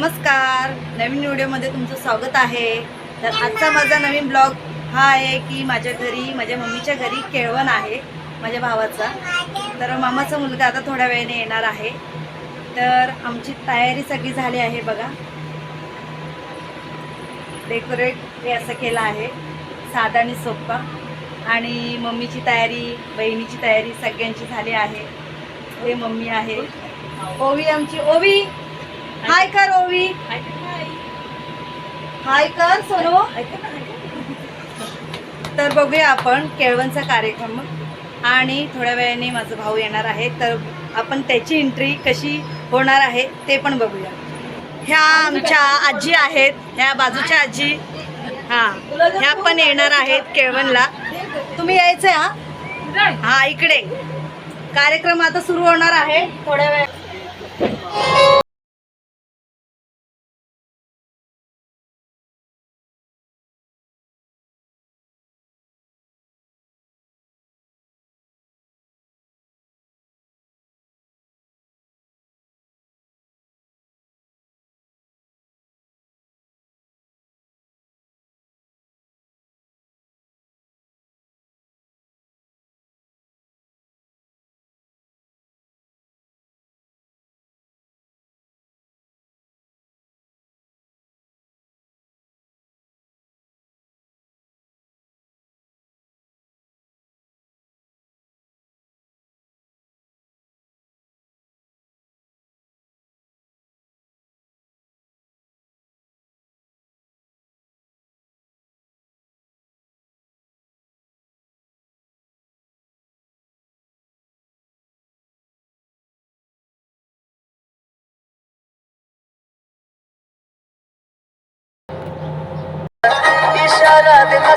नमस्कार. नवीन व्हिडिओमध्ये तुमचं स्वागत आहे. तर आजचा माझा नवीन ब्लॉग हा आहे की माझ्या घरी माझ्या मम्मीच्या घरी केळवण आहे माझ्या भावाचा. तर मामाचा मुलगा आता थोड्या वेळेने येणार आहे. तर आमची तयारी सगळी झाली आहे बघा. डेकोरेट हे असं केलं आहे. साधा आणि सोप्पा आणि मम्मीची तयारी बहिणीची तयारी सगळ्यांची झाली आहे. हे मम्मी आहे. ओवी आमची. ओवी! हाय कर ओवी. हाय कर सोनो. तर बघूया आपण केळवणचा कार्यक्रम. आणि थोड्या वेळाने माझा भाऊ येणार आहे. तर आपण त्याची एंट्री कशी होणार आहे ते पण बघूया. ह्या आमच्या आजी आहेत. ह्या बाजूच्या आजी. हा ह्या पण येणार आहेत केळवणला. तुम्ही यायचं हा? हा इकडे. कार्यक्रम आता सुरू होणार आहे. थोड्या वेळ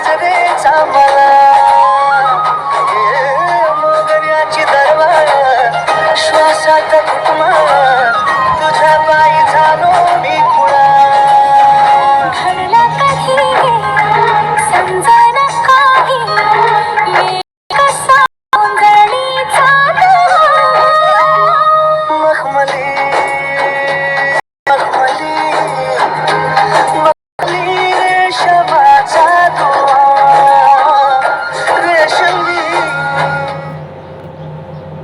tabi çalmalı